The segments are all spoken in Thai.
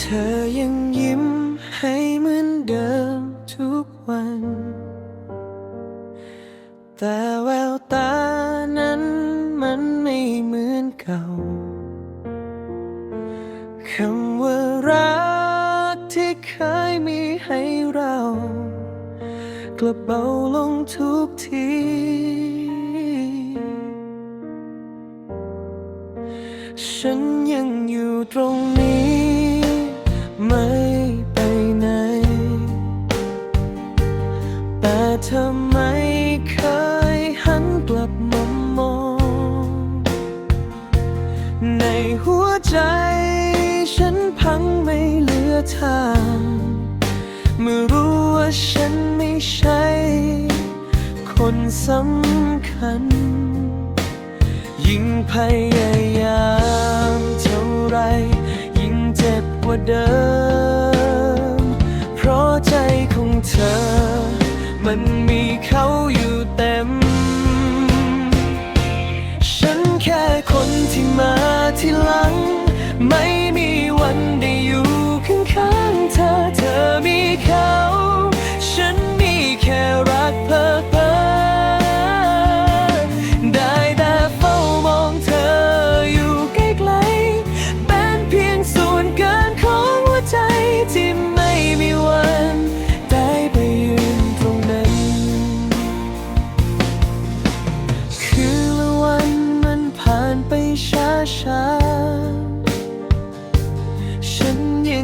เธอยังยิ้มให้เหมือนเดิมทุกวัน แต่แววตานั้นมันไม่เหมือนเก่าคำว่ารักที่เคยมีให้เรากลับเบาลงทุกที ฉัน ทางเมื่อรู้ว่าฉันไม่ใช่ คนสำคัญ ยิ่งพยายามเท่าไร ยิ่งเจ็บกว่าเดิม เพราะใจของเธอ มันมีเขาอยู่เต็ม ฉันแค่คนที่มาที่หลัง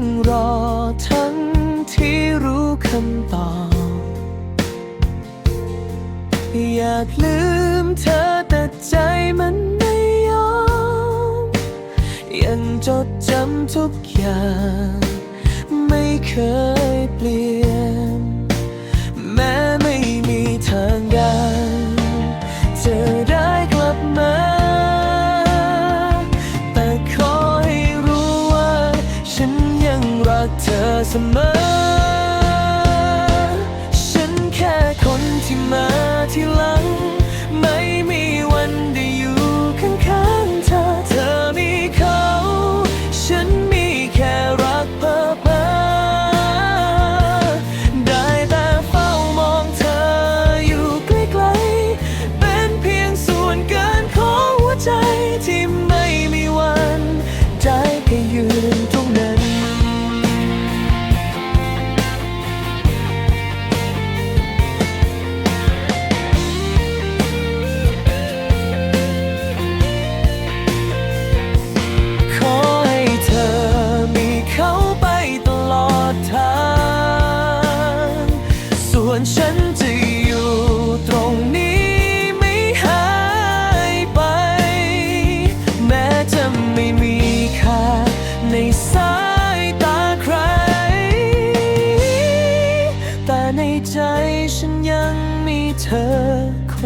งรอทั้งที่รู้คำตอบ อยากลืมเธอแต่ใจมันไม่ยอม ยังจดจำทุกอย่าง ไม่เคยเปลี่ยน แม้ไม่มีทางการจะได้กลับมาแต่ขอให้รู้ว่าฉัน เธอเสมอ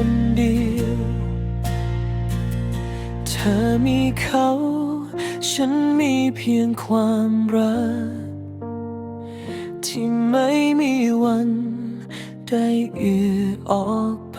คนเดียว เธอมีเขา ฉันมีเพียงความรัก ที่ไม่มีวันได้เอือออกไป